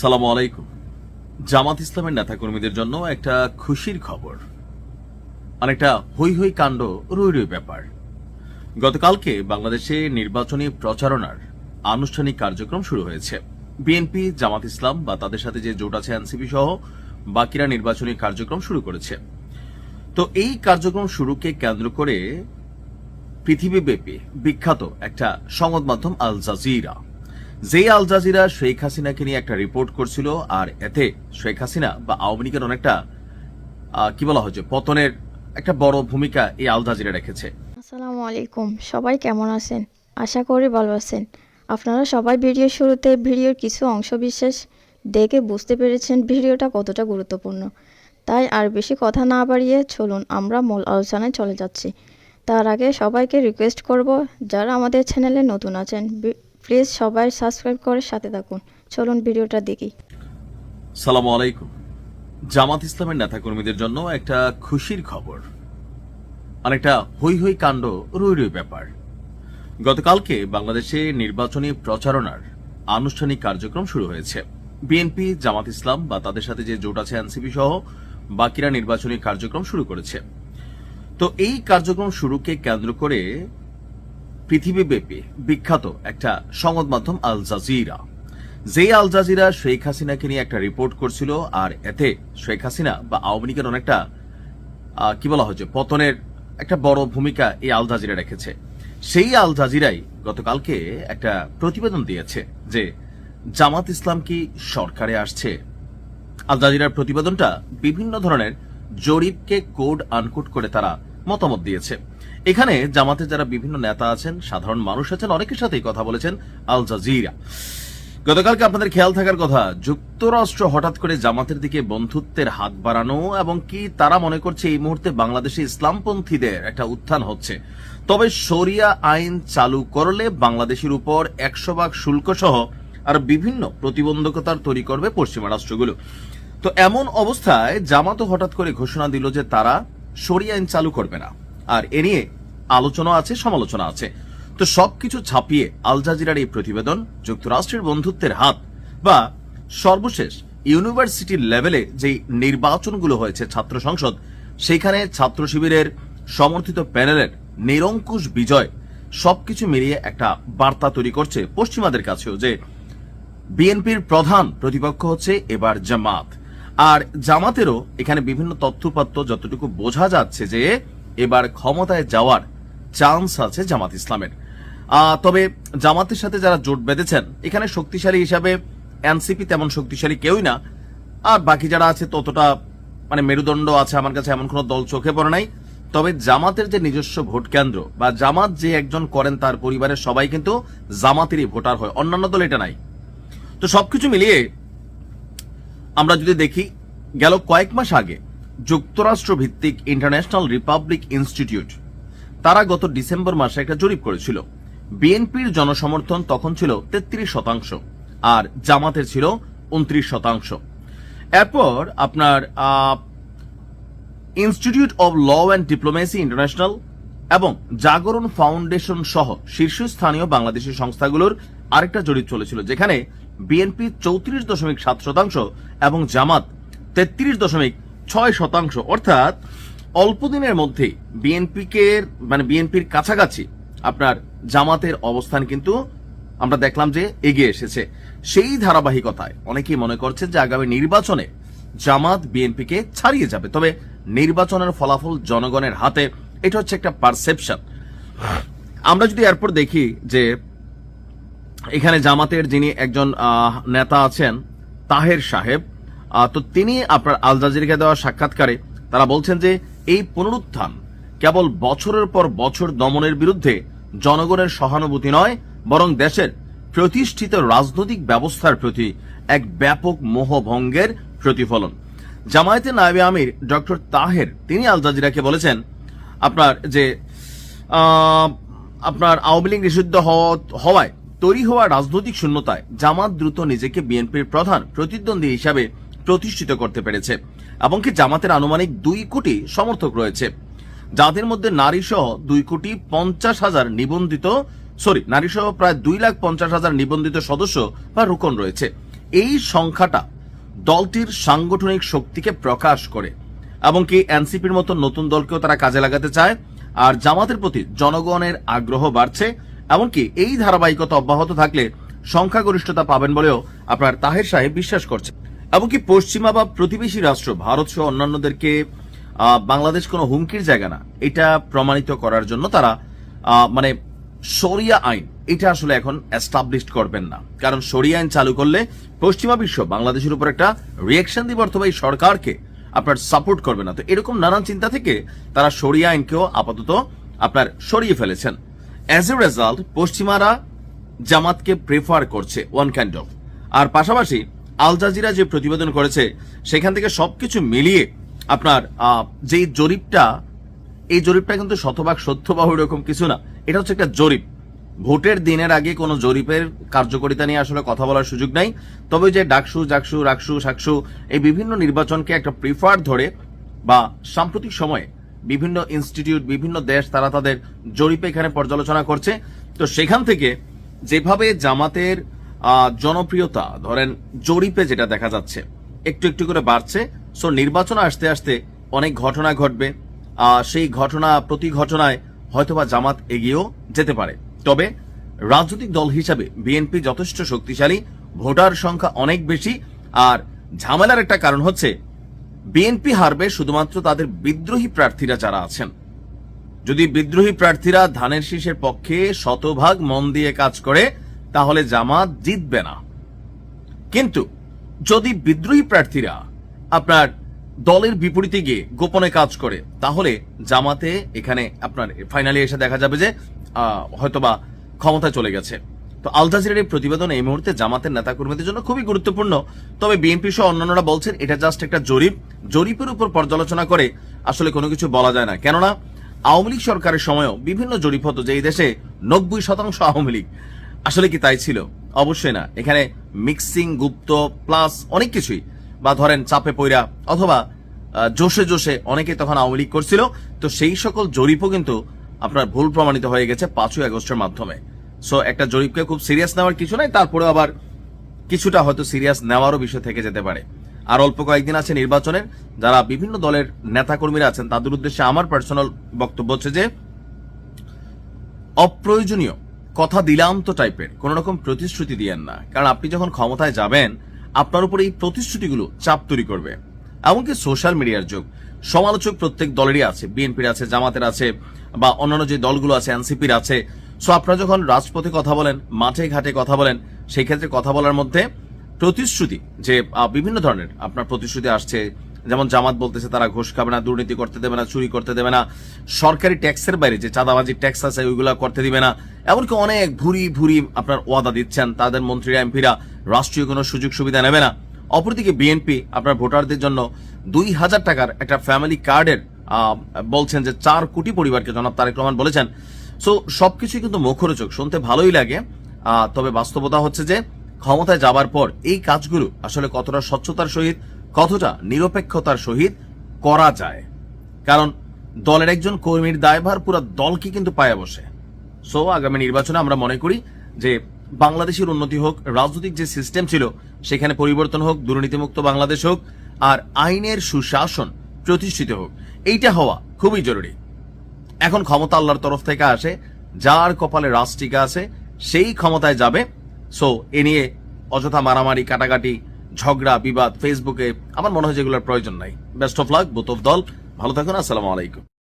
সালামু আলাইকুম। জামাত ইসলামের নেতাকর্মীদের জন্য একটা খুশির খবর। অনেকটা হই হই কাণ্ড, রই রই ব্যাপার। গতকালকে বাংলাদেশে নির্বাচনী প্রচারণার আনুষ্ঠানিক কার্যক্রম শুরু হয়েছে। বিএনপি, জামাত ইসলাম বা তাদের সাথে যে জোট আছে এনসিপি সহ বাকিরা নির্বাচনী কার্যক্রম শুরু করেছে। তো এই কার্যক্রম শুরুকে কেন্দ্র করে পৃথিবীব্যাপী বিখ্যাত একটা সংবাদ মাধ্যম আল জাজিরা যে আল জাজিরা শেখ হাসিনাকে নিয়ে একটা রিপোর্ট করছিল, আর এতে শেখ হাসিনা বা আওয়ামী লীগের অনেকটা কি বলা হচ্ছে পতনের একটা বড় ভূমিকা এই আল জাজিরা রেখেছে। আসসালামু আলাইকুম। সবাই কেমন আছেন? আশা করি ভালো আছেন। আপনারা সবাই ভিডিও শুরুতে ভিডিওর কিছু অংশ বিশেষ দেখে বুঝতে পেরেছেন ভিডিওটা কতটা গুরুত্বপূর্ণ। তাই আর বেশি কথা না বাড়িয়ে চলুন আমরা মূল আলোচনায় চলে যাচ্ছি। তার আগে সবাইকে রিকোয়েস্ট করব, যারা আমাদের চ্যানেলে নতুন আছেন প্লিজ সবাই সাবস্ক্রাইব করে সাথে থাকুন। চলুন ভিডিওটা দেখি। সালামু আলাইকুম। জামাত ইসলামের নেতাকর্মীদের জন্য একটা খুশির খবর। অনেকটা হই হই কাণ্ড, রই রই ব্যাপার। গতকালকে বাংলাদেশে নির্বাচনী প্রচারণার আনুষ্ঠানিক কার্যক্রম শুরু হয়েছে। বিএনপি, জামাত ইসলাম বা তাদের সাথে যে জোট আছে এনসিপি সহ বাকিরা নির্বাচনী কার্যক্রম শুরু করেছে। তো এই কার্যক্রম শুরুকে কেন্দ্র করে পৃথিবীব্যাপী বিখ্যাত একটা সংবাদ মাধ্যম আল জাজিরা। যে আল জাজিরা শেখ হাসিনাকে নিয়ে একটা রিপোর্ট করছিল, আর এতে শেখ হাসিনা বা আওয়ামী লীগের অনেকটা কি বলা হচ্ছে, পতনের একটা বড় ভূমিকা এই আল জাজিরা রেখেছে। সেই আল জাজিরাই গতকালকে একটা প্রতিবেদন দিয়েছে যে জামাত ইসলাম কি সরকারে আসছে। আল জাজিরার প্রতিবেদনটা বিভিন্ন ধরনের জরিপকে কোড আনকোড করে তারা মতামত দিয়েছে। এখানে জামাতের যারা বিভিন্ন নেতা আছেন, সাধারণ মানুষ আছেন, অনেকের সাথেই কথা বলেছেন আল জাজিরা। গতকালকে আপনাদের খেয়াল থাকার কথা, যুক্তরাষ্ট্র হঠাৎ করে জামাতের দিকে বন্ধুত্বের হাত বাড়ানো এবং কি তারা মনে করছে এই মুহূর্তে বাংলাদেশে ইসলামপন্থীদের একটা উত্থান হচ্ছে। তবে শরিয়া আইন চালু করলে বাংলাদেশের উপর একশো ভাগ শুল্ক সহ আর বিভিন্ন প্রতিবন্ধকতার তৈরি করবে পশ্চিমা রাষ্ট্রগুলো। তো এমন অবস্থায় জামাতও হঠাৎ করে ঘোষণা দিল যে তারা শরিয়া আইন চালু করবে না। আর এ নিয়ে আলোচনা আছে, সমালোচনা আছে। তো সবকিছু ছাপিয়ে আল জাজিরার এই প্রতিবেদন যুক্তরাষ্ট্রের বন্ধুত্বের হাত বা সর্বশেষ ইউনিভার্সিটির লেভেলে যে নির্বাচনগুলো হয়েছে ছাত্র সংসদ, সেখানে ছাত্র শিবিরের সমর্থিত প্যানেলের নিরঙ্কুশ বিজয় সবকিছু মিলিয়ে একটা বার্তা তৈরি করছে পশ্চিমাদের কাছেও যে বিএনপির প্রধান প্রতিপক্ষ হচ্ছে এবার জামাত। আর জামাতেরও এখানে বিভিন্ন তথ্যপাত্র যতটুকু বোঝা যাচ্ছে যে এবার ক্ষমতায় যাওয়ার চান্স আছে জামাত ইসলামের। তবে জামাতের সাথে যারা জোট বেঁধেছেন, এখানে শক্তিশালী হিসাবে এনসিপি তেমন শক্তিশালী কেউই না। আর বাকি যারা আছে ততটা মানে মেরুদণ্ড আছে আমার কাছে এমন কোনো দল চোখে পড়ে নাই। তবে জামাতের যে নিজস্ব ভোট কেন্দ্র বা জামাত যে একজন করেন তার পরিবারের সবাই কিন্তু জামাতেরই ভোটার হয়, অন্যান্য দল এটা নাই। তো সবকিছু মিলিয়ে আমরা যদি দেখি, গেল কয়েক মাস আগে যুক্তরাষ্ট্র ভিত্তিক ইন্টারন্যাশনাল রিপাবলিক ইনস্টিটিউট তারা গত ডিসেম্বর মাসে একটা জরিপ করেছিল। বিএনপির জনসমর্থন তখন ছিল তেত্রিশ শতাংশ, আর জামাতের ছিল উনত্রিশ শতাংশ। এরপর আপনার institute of law and diplomacy international এবং জাগরণ ফাউন্ডেশন সহ শীর্ষস্থানীয় বাংলাদেশি সংস্থাগুলোর আরেকটা জরিপ চলেছিল, যেখানে বিএনপি চৌত্রিশ দশমিক সাত শতাংশ এবং জামাত তেত্রিশ দশমিক ছয় শতাংশ। অর্থাৎ অল্প দিনের মধ্যে বিএনপিকে মানে বিএনপির কাছাকাছি আপনার জামাতের অবস্থান কিন্তু আমরা দেখলাম যে এগিয়ে এসেছে। সেই ধারাবাহিকতায় অনেকেই মনে করছেন যে আগামী নির্বাচনে জামাত বিএনপিকে ছাড়িয়ে যাবে। তবে নির্বাচনের ফলাফল জনগণের হাতে, এটা হচ্ছে একটা পারসেপশন আমরা যদি এরপর দেখি যে এখানে জামাতের যিনি একজন নেতা আছেন, তাহের সাহেব তো তিনি আপনার আল জাজিরাকে দেওয়া সাক্ষাৎকারে তারা বলছেন যে এই পুনরুত্থান কেবল বছরের পর বছর দমনের বিরুদ্ধে জনগণের সহানুভূতি নয়, বরং দেশের প্রতিষ্ঠিত রাজনৈতিক ব্যবস্থার প্রতি এক ব্যাপক মোহভঙ্গের প্রতিফলন। জামায়াতে নায়েবে আমির ডক্টর তাহের, তিনি আল জাজিরাকে বলেছেন, আপনার যে আপনার আওয়ামী লীগ নিষিদ্ধ হওয়া- হওয়ায় তৈরি হওয়া রাজনৈতিক শূন্যতায় জামাত দ্রুত নিজেকে বিএনপির প্রধান প্রতিদ্বন্দ্বী হিসাবে প্রতিষ্ঠিত করতে পেরেছে, এমনকি জামাতের আনুমানিক দুই কোটি সমর্থক রয়েছে। যাদের মধ্যে নারী সহ দুই কোটি পঞ্চাশ হাজার নিবন্ধিত, সরি নারী সহ প্রায় দুই লাখ পঞ্চাশ হাজার নিবন্ধিত সদস্য বা রুকন রয়েছে। এই সংখ্যাটা দলটির সাংগঠনিক শক্তিকে প্রকাশ করে, এমনকি এনসিপির মতো নতুন দলকেও তারা কাজে লাগাতে চায়, আর জামাতের প্রতি জনগণের আগ্রহ বাড়ছে, এমনকি এই ধারাবাহিকতা অব্যাহত থাকলে সংখ্যাগরিষ্ঠতা পাবেন বলেও আপনার তাহের সাহেব বিশ্বাস করছে এমনকি পশ্চিমা বা প্রতিবেশী রাষ্ট্র, ভারত সহ অন্যান্যদেরকে বাংলাদেশ কোনো হুমকির জায়গা না। এটা প্রমাণিত করার জন্য তারা মানে শরিয়া আইন, এটা আসলে এখন এস্টাবলিশড করবেন না। কারণ শরিয়া আইন চালু করলে পশ্চিমা বিশ্ব বাংলাদেশের উপর একটা রিয়েকশন দিবে অথবা এই সরকারকে আপনার সাপোর্ট করবে না। তো এরকম নানান চিন্তা থেকে তারা সরিয়া আইনকেও আপাতত আপনার সরিয়ে ফেলেছেন। অ্যাজ এ রেজাল্ট পশ্চিমারা জামাতকে প্রেফার করছে ওয়ান কাইন্ড অফ আর পাশাপাশি আল জাজিরা যে প্রতিবেদন করেছে, সেখান থেকে সবকিছু মিলিয়ে আপনার যেই জরিপটা, এই জরিপটা কিন্তু শতভাগ সত্য বা এরকম কিছু না। এটা হচ্ছে একটা জরিপ। ভোটের দিনের আগে কোনো জরিপের কার্যকারিতা নিয়ে আসলে কথা বলার সুযোগ নাই। তবে যে ডাকসু, জাকসু, রাকসু, সাকসু, এই বিভিন্ন নির্বাচনকে একটা প্রিফার ধরে বা সাম্প্রতিক সময়ে বিভিন্ন ইনস্টিটিউট বিভিন্ন দেশ তারা তাদের জরিপে এখানে পর্যালোচনা করছে। তো সেখান থেকে যেভাবে জামাতের জনপ্রিয়তা, ধরেন জরিপে যেটা দেখা যাচ্ছে, একটু একটু করে বাড়ছে। সো নির্বাচন আসতে আসতে অনেক ঘটনা ঘটবে। সেই ঘটনা প্রতি ঘটনায় হয়তোবা জামাত এগিয়েও যেতে পারে। তবে রাজনৈতিক দল হিসাবে বিএনপি যথেষ্ট শক্তিশালী, ভোটার সংখ্যা অনেক বেশি, আর ঝামেলার একটা কারণ হচ্ছে বিএনপি হারবে শুধুমাত্র তাদের বিদ্রোহী প্রার্থীরা যারা আছেন। যদি বিদ্রোহী প্রার্থীরা ধানের শীষের পক্ষে শতভাগ মন দিয়ে কাজ করে তাহলে জামাত জিতবে না। কিন্তু যদি বিদ্রোহী প্রার্থীরা আপনার দলের বিপরীতে গিয়ে গোপনে কাজ করে, তাহলে জামাতে এখানে আপনার ফাইনালি এসে দেখা যাবে যে হয়তোবা ক্ষমতায় চলে গেছে। তো আল জাজিরার এই প্রতিবেদন এই মুহূর্তে জামাতের নেতাকর্মীদের জন্য খুবই গুরুত্বপূর্ণ। তবে বিএনপি সহ অন্যান্যরা বলছেন, এটা জাস্ট একটা জরিপ। জরিপের উপর পর্যালোচনা করে আসলে কোনো কিছু বলা যায় না। কেননা, আওয়ামী লীগ সরকারের সময়ও বিভিন্ন জরিপ হতো যে এই দেশে নব্বই শতাংশ আওয়ামী লীগ আসলে কি তাই ছিল? অবশ্যই না। এখানে মিক্সিং গুপ্ত প্লাস অনেক কিছুই। বা ধরেন চাপে পইরা অথবা জোশে জোশে অনেকে তখন আওয়ামী লীগ করছিল। তো সেই সকল জরিপও কিন্তু আপনার ভুল প্রমাণিত হয়ে গেছে পাঁচই আগস্টের মাধ্যমে। সো একটা জরিপকে খুব সিরিয়াস নেওয়ার কিছু নাই। তারপরে আবার কিছুটা হয়তো সিরিয়াস নেওয়ারও বিষয় থেকে যেতে পারে। আর অল্প কয়েকদিন আছে নির্বাচনের। যারা বিভিন্ন দলের নেতাকর্মীরা আছেন, তাদের উদ্দেশ্যে আমার পার্সোনাল বক্তব্য হচ্ছে যে, অপ্রয়োজনীয় কথা দিলাম তো টাইপের কোন রকম প্রতিশ্রুতি দিয়েন না। কারণ আপনি যখন ক্ষমতায় যাবেন, আপনার উপর এই প্রতিশ্রুতিগুলো চাপ তৈরি করবে। এমনকি সোশ্যাল মিডিয়ার যুগ। সমালোচক প্রত্যেক দলেরই আছে। বিএনপির আছে, জামাতের আছে, বা অন্যান্য যে দলগুলো আছে এনসিপির আছে। সো আপনারা যখন রাজপথে কথা বলেন, মাঠে ঘাটে কথা বলেন, সেই ক্ষেত্রে কথা বলার মধ্যে প্রতিশ্রুতি যে বিভিন্ন ধরনের আপনার প্রতিশ্রুতি আসছে যেমন জামাত বলতেছে তারা ঘুষ খাবে না, দুর্নীতি করতে দেবে না, চুরি করতে দেবে না। সরকারি ট্যাক্সের বাইরে যে চাঁদাবাজি ট্যাক্স আছে, ওইগুলো করতে দিবে না। এমনকি অনেক ভুরি ভুরি আপনার ওয়াদা দিচ্ছেন তাদের মন্ত্রীরা এমপিরা, রাষ্ট্রীয় কোনো সুযোগ সুবিধা নেবে না। অপরদিকে বিএনপি, আপনার ভোটারদের জন্য দুই হাজার টাকার একটা ফ্যামিলি কার্ডের বলছেন যে চার কোটি পরিবারকে জনাব তারেক রহমান বলেছেন। সো সবকিছুই কিন্তু মুখরোচক, শুনতে ভালোই লাগে। তবে বাস্তবতা হচ্ছে যে ক্ষমতায় যাবার পর এই কাজগুলো আসলে কতটা স্বচ্ছতার সহিত কতটা নিরপেক্ষতার সহিত করা যায়। কারণ দলের একজন কর্মীর দায়ভার পুরো দলকে কিন্তু পায়ে বসে। সো আগামী নির্বাচনে আমরা মনে করি যে বাংলাদেশের উন্নতি হোক, রাজনৈতিক যে সিস্টেম ছিল, সেখানে পরিবর্তন হোক, দুর্নীতিমুক্ত বাংলাদেশ হোক, আর আইনের সুশাসন প্রতিষ্ঠিত হোক, এইটা হওয়া খুবই জরুরি। এখন ক্ষমতা আল্লাহর তরফ থেকে আসে, যার কপালে রাষ্ট্রিকা আছে, সেই ক্ষমতায় যাবে। সো এ নিয়ে অযথা মারামারি, কাটাকাটি ঝগড়া, বিবাদ ফেসবুকে আমার মনে হয় যেগুলোর প্রয়োজন নাই। Best of luck booth of দল। ভালো থাকুন, আসসালামু আলাইকুম।